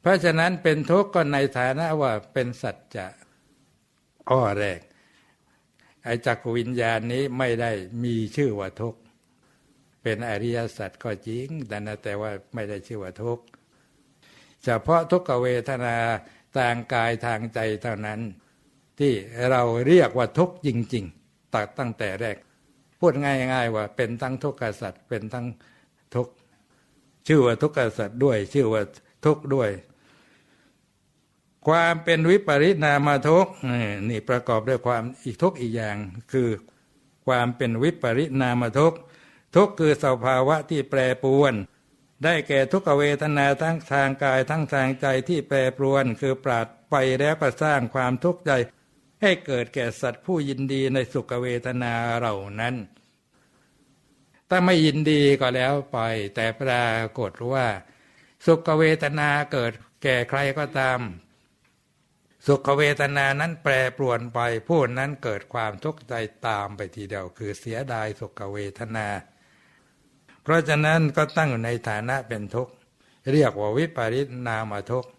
เพราะฉะนั้นเป็นทุกข์ก็ในฐานะว่าเป็นสัจจะข้อแรก ไอ้จักวิญญาณนี้ไม่ได้มีชื่อว่าทุกข์เป็นอริยสัจก็จริงแต่นะแต่ว่าไม่ได้ชื่อว่าทุกข์เฉพาะทุกขเวทนาทางกายทางใจเท่านั้น ที่เราเรียกว่าทุกข์จริงๆตัดตั้งแต่แรก พูดง่าย ๆ ว่าเป็นทั้งทุกขสัจเป็นทั้งทุกข์ชื่อว่าทุกขสัจด้วย ชื่อว่าทุกข์ด้วย ความเป็นวิปริณามาทุกนี่ประกอบด้วยความอีกทุกอีกอย่าง คือความเป็นวิปริณามาทุกทุกคือสภาวะที่แปรปรวน ได้แก่ทุกเวทนาทั้งทางกายทั้งทางใจที่แปรปรวน คือปราดไปแล้วก็สร้างความทุกข์ใจ ให้เกิดแก่สัตว์ผู้ยินดีในสุขเวทนาเหล่านั้น ถ้าไม่ยินดีก็แล้วไป แต่ปรากฏว่า สุขเวทนาเกิดแก่ใครก็ตาม สุขเวทนานั้นแปรปรวนไป ผู้นั้นเกิดความทุกข์ใจตามไปทีเดียวคือเสียดายสุขเวทนา เพราะฉะนั้นก็ตั้งอยู่ในฐานะเป็นทุกข์เรียกว่าวิปริตนามทุกข์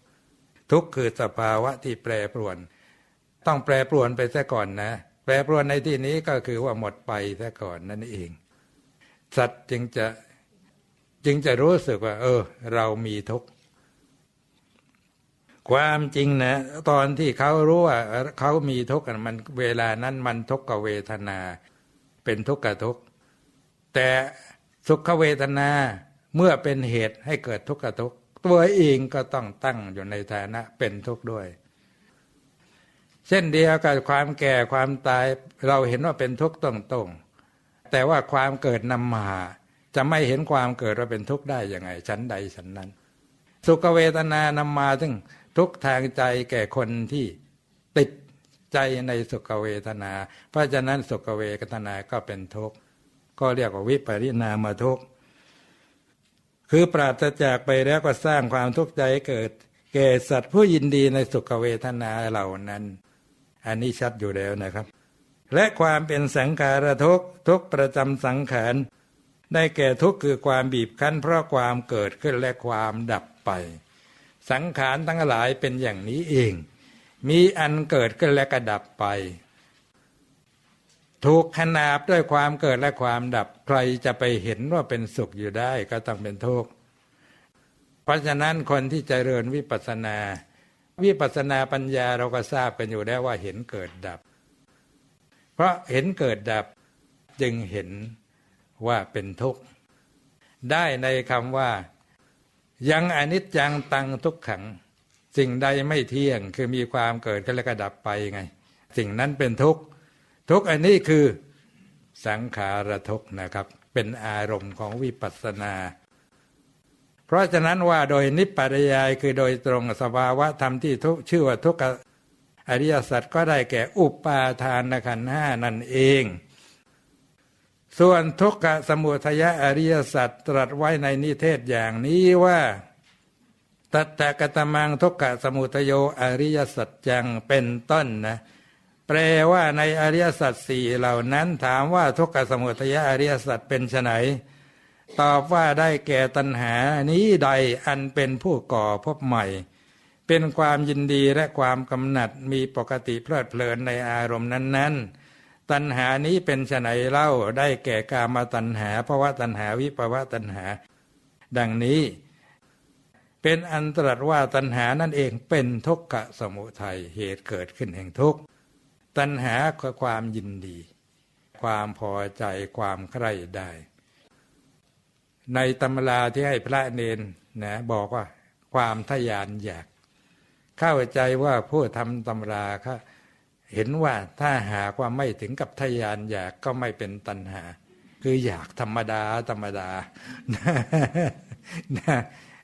ทุกข์คือสภาวะที่แปรปรวน ต้องแปรปรวนไปซะก่อนนะ แปรปรวนในที่นี้ก็คือว่าหมดไปซะก่อนนั่นเอง สัตว์จึงจะจึงจะรู้สึกว่า เออ เรามีทุกข์ ความจริงนะตอนที่เขารู้ว่าเขามีทุกข์มันเวลานั้นมันทุกขเวทนา เป็นทุกขทุกข์แต่สุขเวทนาเมื่อเป็นเหตุให้เกิดทุกขทุกข์ตัวเองก็ต้องตั้งอยู่ในฐานะเป็นทุกข์ด้วย เช่นเดียวกับความแก่ความตายเราเห็นว่าเป็นทุกข์ตรงๆแต่ว่าความเกิดนำมาจะไม่เห็นความเกิดว่าเป็นทุกข์ได้ยังไงชั้นใดชั้นนั้น สุขเวทนานำมาถึง ทุกทางใจแก่คนที่ติดใจในสุขเวทนา เพราะฉะนั้นสุขเวทนาก็เป็นทุกข์ก็เรียกว่าวิปริณามทุกข์คือปราศจากไปแล้วก็สร้างความทุกข์ใจเกิด แก่สัตว์ผู้ยินดีในสุขเวทนาเหล่านั้น อันนี้ชัดอยู่แล้วนะครับ และความเป็นสังขารทุกทุกประจำสังขารได้แก่ทุกคือความบีบคั้นเพราะความเกิดขึ้นและความดับไป สังขารทั้งหลายเป็นอย่างนี้เอง มีอันเกิดขึ้นและกระดับไป ถูกขนาบด้วยความเกิดและความดับใครจะไปเห็นว่าเป็นสุขอยู่ได้ก็ต้องเป็นทุกข์เพราะฉะนั้นคนที่เจริญวิปัสสนา วิปัสสนาปัญญาเราก็ทราบกันอยู่แล้วว่าเห็นเกิดดับ เพราะเห็นเกิดดับจึงเห็นว่าเป็นทุกข์ได้ในคำว่า ยังอนิจจังตังทุกขัง สิ่งใดไม่เที่ยงคือมีความเกิดขึ้นแล้วก็ดับไปไง สิ่งนั้นเป็นทุกข์ทุกอันนี้คือสังขารทุกข์นะครับ เป็นอารมณ์ของวิปัสสนา เพราะฉะนั้นว่าโดยนิพพานยายคือโดยตรงสภาวะธรรมที่ทุกชื่อว่าทุกอริยสัจก็ได้แก่อุปาทานขันห้านั่นเอง ส่วนทุกขสมุทยอริยสัจตรัสไว้ในนิเทศอย่างนี้ว่าตัตตกตมังทุกขสมุทโยอริยสัจจังเป็นต้นนะแปลว่าในอริยสัจสี่เหล่านั้นถามว่าทุกขสมุทัยอริยสัจเป็นไนตอบว่าได้แก่ตัณหานี้ใดอันเป็นผู้ก่อพบใหม่ เป็นความยินดีและความกำหนัดมีปกติเพลิดเพลินในอารมณ์นั้นๆ ตัณหานี้เป็นไนเล่าได้แก่กามาตัณหาภาวะตัณหาวิภาวะตัณหา ดังนี้ เป็นอันตรัสว่าตัณหานั่นเองเป็นทุกขสมุทัยเหตุเกิดขึ้นแห่งทุกข์ตัณหาคือความยินดี ความพอใจความใคร่ได้ ในตำราที่ให้พระเนนนะบอกว่า ความทยานอยาก เข้าใจว่าผู้ทำตำราเขา เห็นว่าถ้าหากว่าไม่ถึงกับทยานอยากก็ไม่เป็นตัณหา คืออยากธรรมดาธรรมดา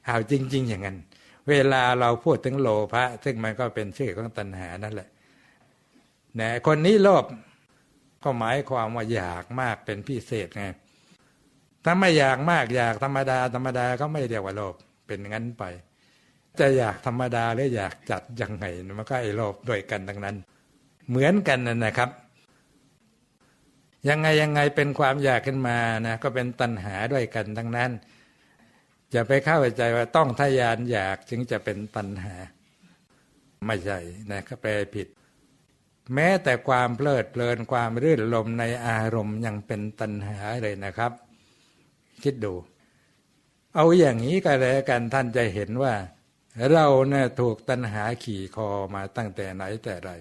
เอาจริง ๆ อย่างนั้น เวลาเราพูดถึงโลภะซึ่งมันก็เป็นชื่อของตัณหานั่นแหละนะคนนี้โลภก็หมายความว่าอยากมากเป็นพิเศษไงถ้าไม่อยากมากอยากธรรมดา ธรรมดาก็ไม่เรียกว่าโลภเป็นงั้นไป จะอยากธรรมดาหรืออยากจัดยังไงมันก็ไอ้โลภด้วยกันทั้งนั้น เหมือนกันนะครับ ยังไงยังไงเป็นความอยากขึ้นมานะก็เป็นตัณหาด้วยกันทั้งนั้นจะไปเข้าใจว่าต้องทยานอยากจึงจะเป็นตัณหา ไม่ใช่นะก็แปลผิด แม้แต่ความเพลิดเพลินความรื่นรมในอารมณ์ยังเป็นตัณหาเลยนะครับ คิดดู เอาอย่างนี้ก็แล้วกันท่านจะเห็นว่า เราเนี่ยถูกตัณหาขี่คอมาตั้งแต่ไหนแต่ไร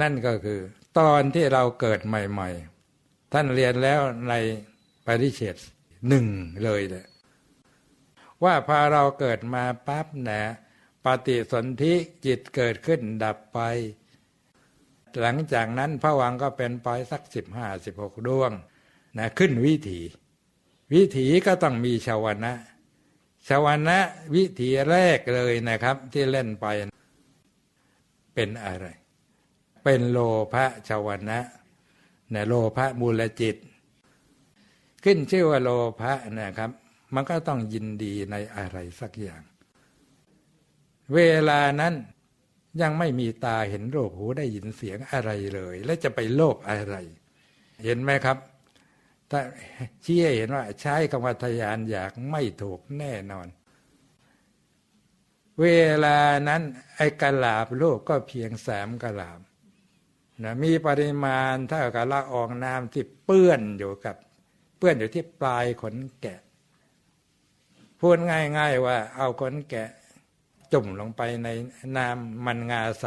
นั่นก็คือ ตอนที่เราเกิดใหม่ ๆ ท่านเรียนแล้วในปริเชตหนึ่งเลยแหละว่าพอเราเกิดมาปั๊บนะปฏิสนธิจิตเกิดขึ้นดับไป หลังจากนั้นพระวังก็เป็นปอยสักสิบห้าสิบหกดวงนะขึ้นวิถี วิถีก็ต้องมีชาวนะชาวนะวิถีแรกเลยนะครับ ที่เล่นไป เป็นอะไร เป็นโลภะชาวนะนะโลภะมูลจิต ขึ้นชื่อว่าโลภะนะครับ มันก็ต้องยินดีในอะไรสักอย่าง เวลานั้นยังไม่มีตาเห็นรูปหูได้ยินเสียงอะไรเลย และจะไปโลภอะไร เห็นไหมครับถ้าชี้ให้เห็นว่าใช้คำว่าทยานอยากไม่ถูกแน่นอน เวลานั้นไอ้กระลาบโลกก็เพียงสามกระลาบ นะมีปริมาณเท่ากับละอองน้ำที่เปื้อนอยู่กับ เปื้อนอยู่ที่ปลายขนแกะ พูดง่าย ๆ ว่า เอาคนแกะจุ่มลงไปในน้ำมันงาใส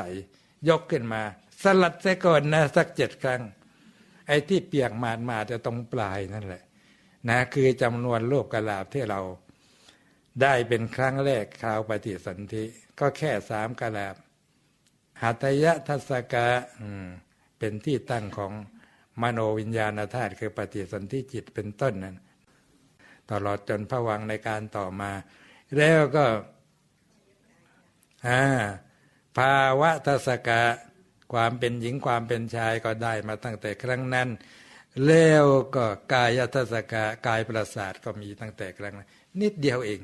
ยกขึ้นมา สลัดเสก่อนนะสักเจ็ดครั้ง ไอ้ที่เปียกมาดมาจะตรงปลายนั่นแหละ นะคือจำนวนรูปกระลาบที่เราได้เป็นครั้งแรกคราวปฏิสนธิก็แค่สามกระลาบ หัตยะทัศกะเป็นที่ตั้งของมโนวิญญาณธาตุคือปฏิสนธิจิตเป็นต้นนั้นตลอดจนพระวังในการต่อมา แล้วก็ภาวะทศกะความเป็นหญิงความเป็นชายก็ได้มาตั้งแต่ครั้งนั้น แล้วก็กายทศกะกายประสาทก็มีตั้งแต่ครั้งนั้น นิดเดียวเอง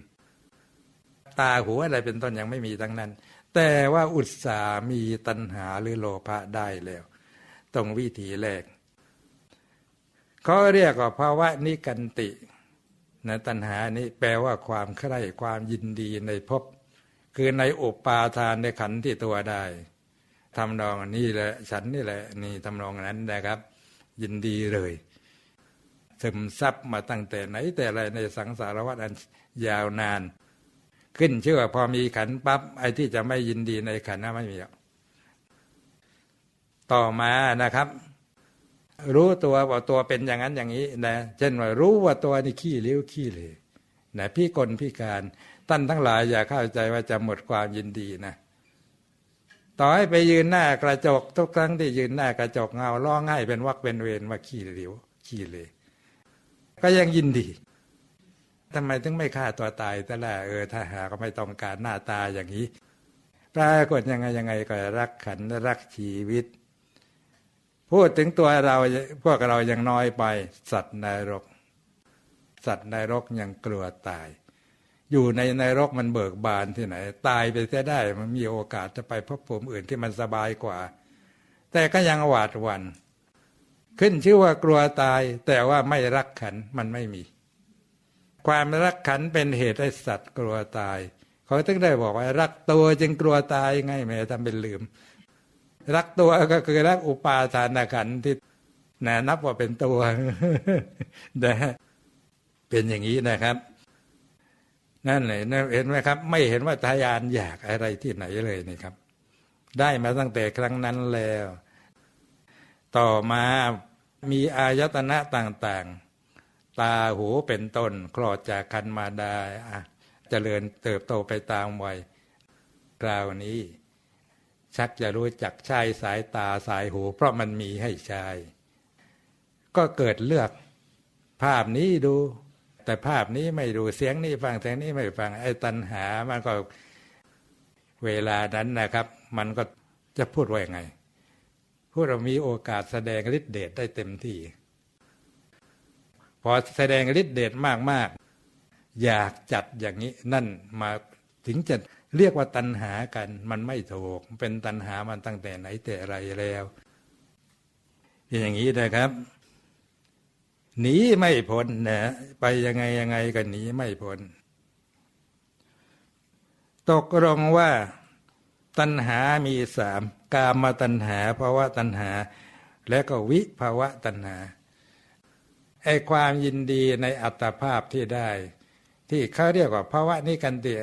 ตาหูอะไรเป็นต้นยังไม่มีทั้งนั้น แต่ว่าอุตสามีตัณหาหรือโลภะได้แล้ว ตรงวิธีแรกเขาเรียกว่าภาวะนิกันตินะตัณหานี้แปลว่าความใคร่ความยินดีในภพคือในอุปาทานในขันที่ตัวได้ทำนองนี่แหละฉันนี่แหละนี่ทำนองนั้นนะครับ ยินดีเลยซึมซับมาตั้งแต่ไหนแต่ไรในสังสารวัฏอันยาวนาน ขึ้นเชื่อพอมีขันปั๊บไอ้ที่จะไม่ยินดีในขันนั้นไม่มีต่อมานะครับ รู้ตัวว่าตัวเป็นอย่างนั้นอย่างนี้นะเช่นว่ารู้ว่าตัวนี่ขี้เลี้ยวขี้เลยนะพี่กลพี่การท่านทั้งหลายอย่าเข้าใจว่าจะหมดความยินดีนะต่อให้ไปยืนหน้ากระจกทุกครั้งที่ยืนหน้ากระจกเงาร้องไห้เป็นวักเป็นเวรว่าขี้เหลวขี้เลย ก็ยังยินดี ทำไมถึงไม่ฆ่าตัวตายแต่ละเออถ้าหาก็ไม่ต้องการหน้าตาอย่างนี้ ปรากฏยังไงยังไงก็รักขันรักชีวิต พูดถึงตัวเราพวกเรายังน้อยไป สัตว์ในรก สัตว์ในรกยังกลัวตาย อยู่ในในรกมันเบิกบานที่ไหน ตายไปแค่ได้มันมีโอกาสจะไปพบภูมิอื่นที่มันสบายกว่า แต่ก็ยังหวาดหวัน่นขึ้นชื่อว่ากลัวตาย แต่ว่าไม่รักขันมันไม่มี ความรักขันเป็นเหตุให้สัตว์กลัวตาย เขาถึงได้บอกว่ารักตัวจึงกลัวตายไงแม่ทำเป็นลืม รักตัวก็คือรักอุปาทานขันที่นะนับว่าเป็นตัวนะเป็นอย่างนี้นะครับ นั่นเลยเห็นไหมครับ ไม่เห็นว่าทายานอยากอะไรที่ไหนเลยนี่ครับ ได้มาตั้งแต่ครั้งนั้นแล้ว ต่อมามีอายตนะต่าง ๆ ตาหูเป็นต้นคลอดจากคันมาดาเจริญเติบโตไปตามวัยคราวนี้ ชักจะรู้จักใช้สายตาสายหู เพราะมันมีให้ใช้ก็เกิดเลือกภาพนี้ดู แต่ภาพนี้ไม่ดูเสียงนี้ฟังเสียงนี้ไม่ฟังไอ้ตัณหามันก็เวลานั้นนะครับ มันก็จะพูดว่ายังไง พูดเรามีโอกาสแสดงฤทธิเดชได้เต็มที่ พอแสดงฤทธิเดชมากๆ อยากจัดอย่างนี้นั่นมาถึงจะเรียกว่าตัณหากัน มันไม่ถูกเป็นตัณหามันตั้งแต่ไหนแต่ไรแล้วอย่างนี้นะครับหนีไม่พ้นนะไปยังไงยังไงก็หนีไม่พ้นตกลงว่าตัณหามีสามกามตัณหาภาวะตัณหา และก็วิภาวะตัณหา ไอความยินดีในอัตภาพที่ได้ ที่เขาเรียกว่าภาวะนิกันติ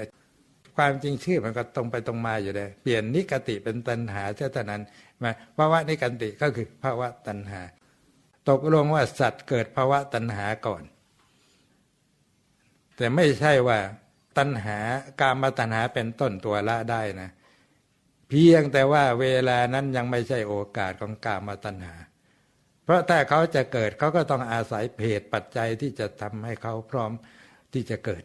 ความจริงชื่อมันก็ตรงไปตรงมาอยู่เลยเปลี่ยนนิกติเป็นตัณหาเท่านั้นมาภาวะนิกันติก็คือภาวะตัณหา ตกลงว่าสัตว์เกิดภาวะตัณหาก่อน แต่ไม่ใช่ว่าตัณหาการมาตัณหาเป็นต้นตัวละได้นะ เพียงแต่ว่าเวลานั้นยังไม่ใช่โอกาสของกามาตัณหา เพราะถ้าเขาจะเกิดเขาก็ต้องอาศัยเพศปัจจัยที่จะทำให้เขาพร้อมที่จะเกิด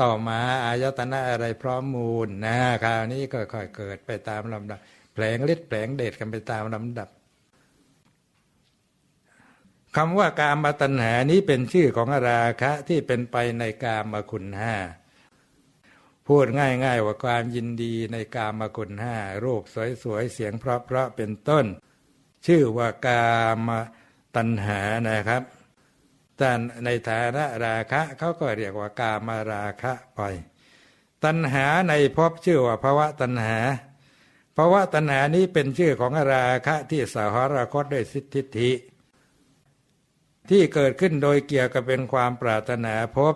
ต่อมาอายตนะอะไรพร้อมมูลนะคราวนี้ก็ค่อยเกิดไปตามลำดับแผลงฤทธิ์แผลงเดชกันไปตามลำดับคำว่ากามมาตัณหานี้เป็นชื่อของราคะที่เป็นไปในกามมาคุณห้าพูดง่ายๆว่าความยินดีในกามกุลห้ารูปสวยๆเสียงเพราะๆเป็นต้น ชื่อว่ากามตัณหานะครับแต่ในฐานะราคะเขาก็เรียกว่ากามาราคะไปตัณหาในภพชื่อว่าภาวะตัณหาภาวะตัณหานี้เป็นชื่อของราคะที่สหรคตด้วยสิทธิธิ ที่เกิดขึ้นโดยเกี่ยวกับเป็นความปรารถนาภพ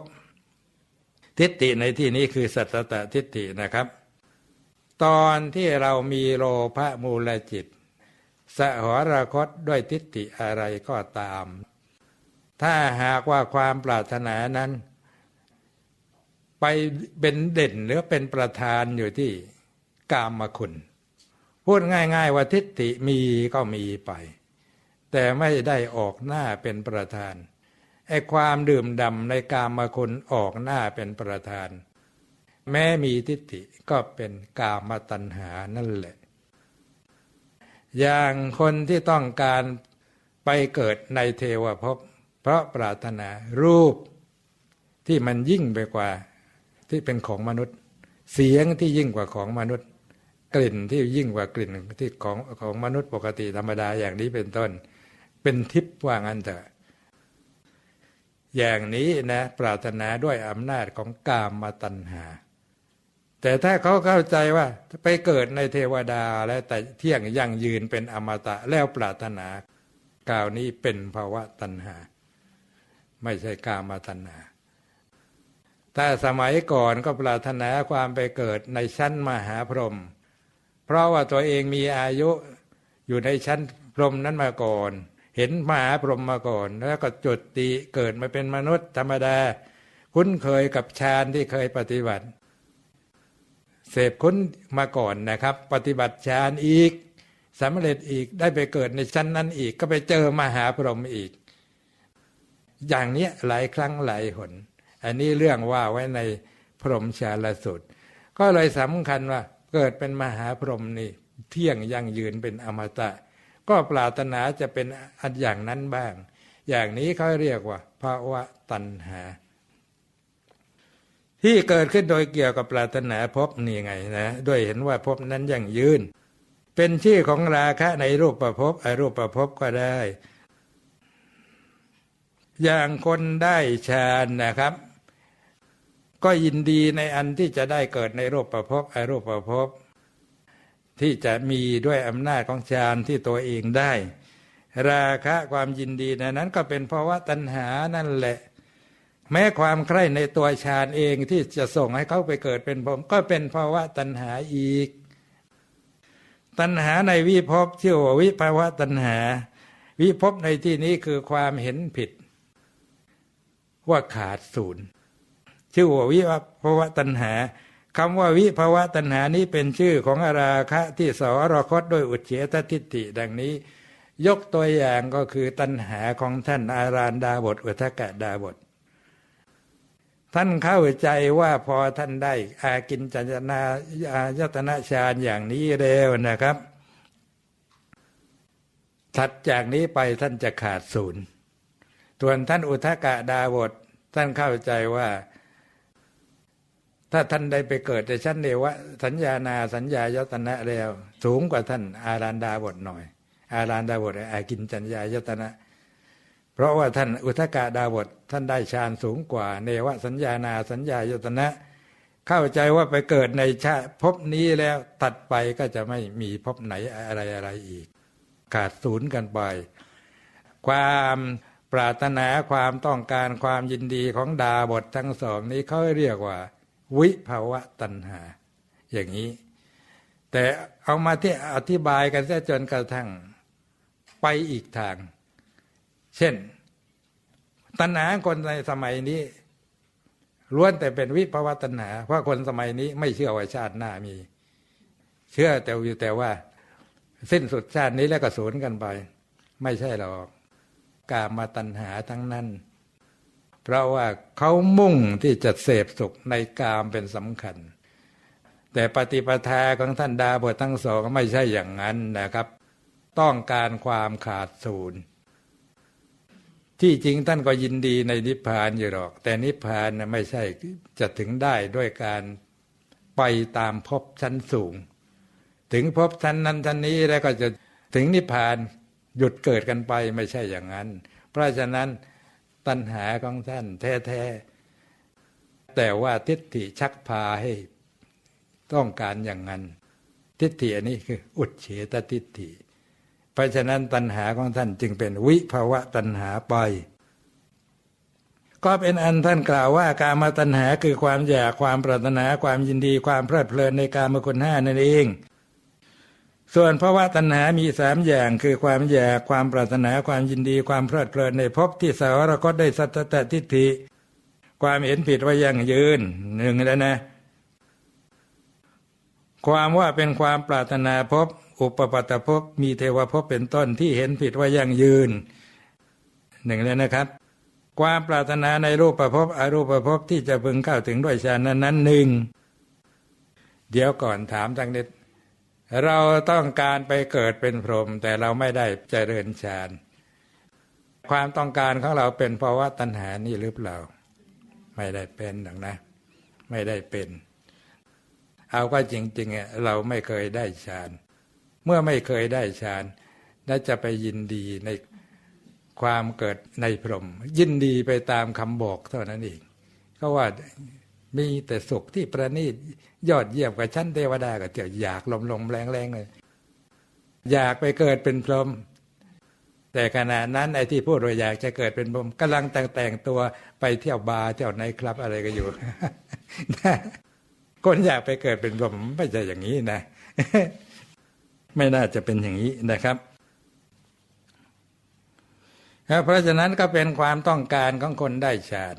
ทิฏฐิในที่นี้คือสัตตทิฏฐินะครับ ตอนที่เรามีโลภะมูลจิต สหรคตด้วยทิฏฐิอะไรก็ตาม ถ้าหากว่าความปรารถนานั้น ไปเป็นเด่นหรือเป็นประธานอยู่ที่กามคุณ พูดง่าย ๆ ว่าทิฏฐิมีก็มีไป แต่ไม่ได้ออกหน้าเป็นประธานไอ้ความดื่มดำในกามคุณออกหน้าเป็นประธาน แม้มีทิฏฐิก็เป็นกามตัณหานั่นแหละ อย่างคนที่ต้องการไปเกิดในเทวภพเพราะปรารถนารูปที่มันยิ่งไปกว่าที่เป็นของมนุษย์ เสียงที่ยิ่งกว่าของมนุษย์ กลิ่นที่ยิ่งกว่ากลิ่นที่ของของมนุษย์ปกติธรรมดาอย่างนี้เป็นต้น เป็นทิพย์ว่างั้นเถอะอย่างนี้นะปรารถนาด้วยอำนาจของกามมาตัณหา แต่ถ้าเขาเข้าใจว่าไปเกิดในเทวดาและแต่เที่ยงยั่งยืนเป็นอมตะแล้วปรารถนากล่าวนี้เป็นภาวะตัณหา ไม่ใช่กามาตัณหา ถ้าสมัยก่อนก็ปรารถนาความไปเกิดในชั้นมหาพรหมเพราะว่าตัวเองมีอายุอยู่ในชั้นพรหมนั้นมาก่อน เห็นมหาพรหมมาก่อน แล้วก็จุดติเกิดมาเป็นมนุษย์ธรรมดา คุ้นเคยกับฌานที่เคยปฏิบัติ เสพคุ้นมาก่อนนะครับ ปฏิบัติฌานอีกสำเร็จอีกได้ไปเกิดในชั้นนั้นอีก ก็ไปเจอมหาพรหมอีก อย่างนี้หลายครั้งหลายหน อันนี้เรื่องว่าไว้ในพรหมชาลสุดก็เลยสำคัญว่าเกิดเป็นมหาพรหมนี่ เที่ยงยั่งยืนเป็นอมตะ ก็ปรารถนาจะเป็นอันอย่างนั้นบ้าง อย่างนี้เขาเรียกว่าภาวะตัณหา ที่เกิดขึ้นโดยเกี่ยวกับปรารถนาพบนี่ไงนะด้วยเห็นว่าพบนั้นยั่งยืน เป็นชื่อของราคะในรูปประพบอรูปประพบก็ได้ อย่างคนได้ฌานนะครับ ก็ยินดีในอันที่จะได้เกิดในรูปประพบอรูปประพบที่จะมีด้วยอำนาจของฌานที่ตัวเองได้ ราคะความยินดีในนั้นก็เป็นภาะวะตัณหานั่นแหละ แม้ความใคร่ในตัวฌานเองที่จะส่งให้เขาไปเกิดเป็นผมก็เป็นภาวะตัณหาอีก ตัณหาในวิภพชื่อว่าวิภาวะตัณหา วิภพในที่นี้คือความเห็นผิด ว่าขาดศูนย์ชื่อว่าวิภาวะตัณหาคำว่าวิภาวะตัณหานี้เป็นชื่อของอาราคะที่สวรคตด้วยอุเฉตทิฏฐิดังนี้ ยกตัวอย่างก็คือตัณหาของท่านอารานดาบทอุทกะดาบท ท่านเข้าใจว่าพอท่านได้อากินจัญนาอายตนะฌานอย่างนี้เร็วนะครับถัดจากนี้ไปท่านจะขาดศูนย์ส่วนท่านอุทกะดาบทท่านเข้าใจว่า ถ้าท่านได้ไปเกิดในชั้นเดวะสัญญานาสัญญายตนะแล้ว สูงกว่าท่านอารันดาบทหน่อย อารันดาบทอากินจัญญายตนะ เพราะว่าท่านอุทกาดาบทท่านได้ฌานสูงกว่า เนวสัญญานาสัญญายตนะ เข้าใจว่าไปเกิดในชาภพนี้แล้วตัดไปก็จะไม่มีภพไหนอะไรอะไรอีก ขาดศูนย์กันไป ความปรารถนาความต้องการความยินดีของดาบททั้งสองนี้เขาเรียกว่า วิภาวะตัณหา อย่างนี้ แต่เอามาที่อธิบายกันซะจนกระทั่งไปอีกทาง เช่น ตัณหาคนในสมัยนี้ล้วนแต่เป็นวิภาวะตัณหา เพราะคนสมัยนี้ไม่เชื่อว่าชาติหน้ามี เชื่อแต่อยู่แต่ว่า สิ้นสุดชาตินี้แล้วก็สูญกันไป ไม่ใช่หรอกกามาตัณหาทั้งนั้น เพราะว่าเขามุ่งที่จะเสพสุขในกามเป็นสำคัญ แต่ปฏิปทาของท่านดาบททั้งสองไม่ใช่อย่างนั้นนะครับ ต้องการความขาดศูนย์ ที่จริงท่านก็ยินดีในนิพพานอยู่หรอก แต่นิพพานนะไม่ใช่จะถึงได้ด้วยการไปตามภพชั้นสูง ถึงภพชั้นนั้นชั้นนี้แล้วก็จะถึงนิพพานหยุดเกิดกันไปไม่ใช่อย่างนั้น เพราะฉะนั้นตัณหาของท่านแท้ๆแต่ว่าทิฏฐิชักพาให้ต้องการอย่างนั้น ทิฏฐิอันนี้คือ อุดเฉตทิฏฐิ เพราะฉะนั้นตัณหาของท่านจึงเป็นวิภาวะตัณหาไป ก็เป็นอันท่านกล่าวว่าการมาตัณหาคือความอยากความปรารถนาความยินดีความเพลิดเพลินในการมคุณห้านั่นเอง ส่วนภาวะตัณหามีสามอย่างคือความอยากความปรารถนาความยินดีความเพลิดเพลินในภพที่สาวรกตได้สัตตทิฏฐิความเห็นผิดว่ายังยืนหนึ่งแล้วนะ ความว่าเป็นความปรารถนาภพ อุปปัตตภพมีเทวภพเป็นต้นที่เห็นผิดว่ายั่งยืนหนึ่งเลยนะครับ ความปรารถนาในรูปประพบอรูปประพบที่จะพึงเข้าถึงด้วยฌานนั้นนั้นหนึ่งเดี๋ยวก่อนถามทางนิดเราต้องการไปเกิดเป็นพรหมแต่เราไม่ได้เจริญฌานความต้องการของเราเป็นเพราะว่าตัณหานี่หรือเปล่า ไม่ได้เป็นหรอกนะ ไม่ได้เป็น เอาก็จริงๆเราไม่เคยได้ฌาน เมื่อไม่เคยได้ฌานและจะไปยินดีในความเกิดในพรหมยินดีไปตามคำบอกเท่านั้นเองก็ว่ามีแต่สุขที่ประณีตยอดเยี่ยมกว่าชั้นเทวดาก็เจียวอยากลมลมแรงแรงเลย อยากไปเกิดเป็นพรหมแต่ขณะนั้นไอ้ที่พูดว่าอยากจะเกิดเป็นพรหมกำลังแต่งแต่งตัวไปเที่ยวบาร์เที่ยวไนคลับอะไรก็อยู่คนอยากไปเกิดเป็นพรหมไม่ใช่อย่างนี้นะ ไม่น่าจะเป็นอย่างนี้นะครับเพราะฉะนั้นก็เป็นความต้องการของคนได้ฌาน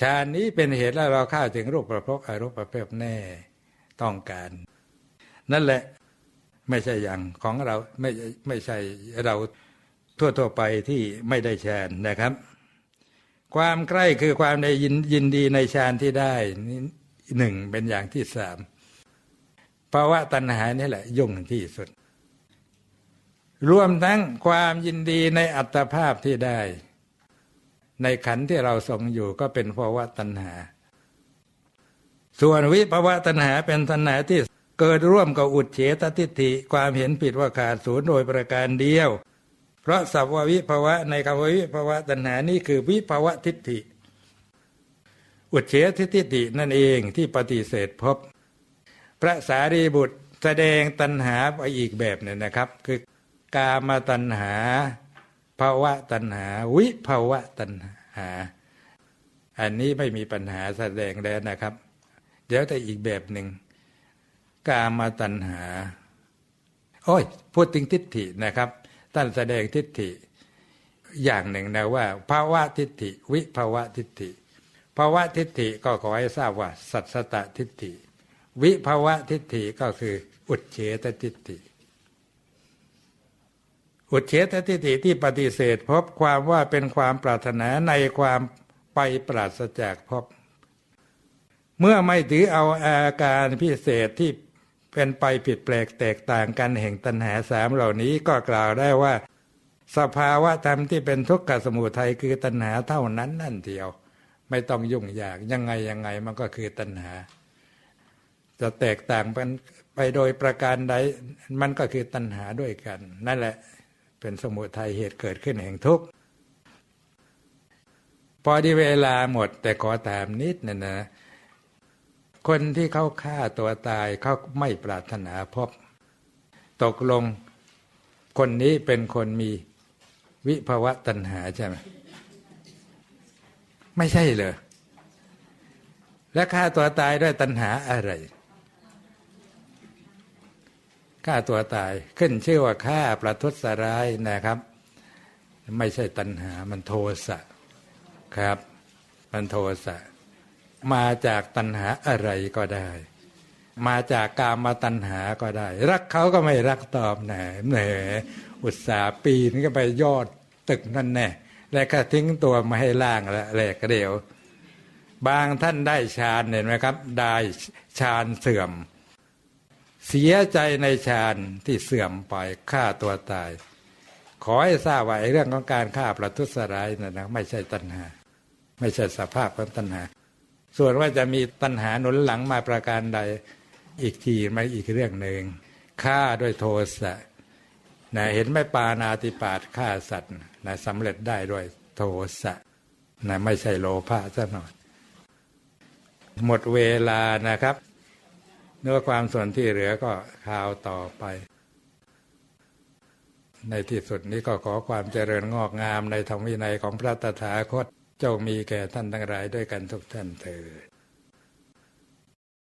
ฌานนี้เป็นเหตุแล้วเราเข้าถึงรูปประพบอรูปประเภทแน่ต้องการ นั่นแหละไม่ใช่อย่างของเราไม่ไม่ใช่เราทั่วๆไปที่ไม่ได้ฌานนะครับ ความใกล้คือความในยินยินดีในฌานที่ได้นี่หนึ่งเป็นอย่างที่สาม ภาวะตัณหานี่แหละ ยุ่งที่สุด รวมทั้งความยินดีในอัตภาพที่ได้ ในขันที่เราทรงอยู่ก็เป็นภาวะตัณหา ส่วนวิภาวะตัณหาเป็นตัณหาที่เกิดร่วมกับอุดเฉตทิฏฐิความเห็นผิดว่าขาดศูนย์โดยประการเดียว เพราะสัพววิภาวะในคำว่าวิภาวะตัณหานี่คือวิภาวะทิฏฐิ อุดเฉตทิฏฐินั่นเองที่ปฏิเสธพบ พระสารีบุตรแสดงตัณหาไปอีกแบบหนึ่งนะครับ คือกามาตัณหาภาวะตัณหา วิภาวะตัณหา อันนี้ไม่มีปัญหาแสดงแล้วนะครับ เดี๋ยวแต่อีกแบบหนึ่งกามาตัณหา โอ้ยพูดถึงทิฏฐินะครับท่านแสดงทิฏฐิอย่างหนึ่งนะว่าภาวะทิฏฐิ วิภาวะทิฏฐิภาวะทิฏฐิก็ขอให้ทราบว่า สัตสตทิฏฐิ วิภาวะทิฏฐิก็คือ อุดเฉตทิฏฐิ อุดเฉตทิฏฐิที่ปฏิเสธพบความว่าเป็นความปรารถนาในความไปปราศจากพบ เมื่อไม่ถือเอาอาการพิเศษที่เป็นไปผิดแปลกแตกต่างกันแห่งตัณหาสามเหล่านี้ก็กล่าวได้ว่า สภาวะธรรมที่เป็นทุกขสมุทัยคือตัณหาเท่านั้นนั่นเดียว ไม่ต้องยุ่งยากยังไงยังไงมันก็คือตัณหา จะแตกต่างกันไปโดยประการใดมันก็คือตัณหาด้วยกัน นั่นแหละเป็นสมุทัยเหตุเกิดขึ้นแห่งทุกข์พอดีเวลาหมด แต่ขอถามนิดนะนะ คนที่เขาฆ่าตัวตายเขาไม่ปรารถนาพบ ตกลงคนนี้เป็นคนมีวิภวะตัณหาใช่ไหมไม่ใช่เลยและฆ่าตัวตายด้วยตัณหาอะไร ฆ่าตัวตาย ขึ้นชื่อว่าฆ่าประทุษร้ายนะครับ ไม่ใช่ตัณหามันโทสะครับ มันโทสะมาจากตัณหาอะไรก็ได้ มาจากกามาตัณหาก็ได้ รักเขาก็ไม่รักตอบแหนแหนอุตสาปีนก็ไปยอดตึกนั่นแน่แล้วก็ทิ้งตัวมาให้ล่างแล้วแหลกเดียวบางท่านได้ฌานเห็นไหมครับ ได้ฌานเสื่อม เสียใจในฌานที่เสื่อมไปฆ่าตัวตาย ขอให้ทราบว่าเรื่องของการฆ่าประทุษร้ายนั่นนะไม่ใช่ตัณหา ไม่ใช่สภาพของตัณหา ส่วนว่าจะมีตัณหาหนุนหลังมาประการใดอีกทีไม่อีกเรื่องหนึ่งฆ่าด้วยโทสะนะเห็นไหม่ปานาติปาตฆ่าสัตว์นะสำเร็จได้ด้วยโทสะนะไม่ใช่โลภะซะหน่อยหมดเวลานะครับ เนื้อความส่วนที่เหลือก็ข่าวต่อไป ในที่สุดนี้ก็ขอความเจริญงอกงามในธรรมวินัยของพระตถาคตจงมีแก่ท่านทั้งหลายด้วยกันทุกท่านเถิด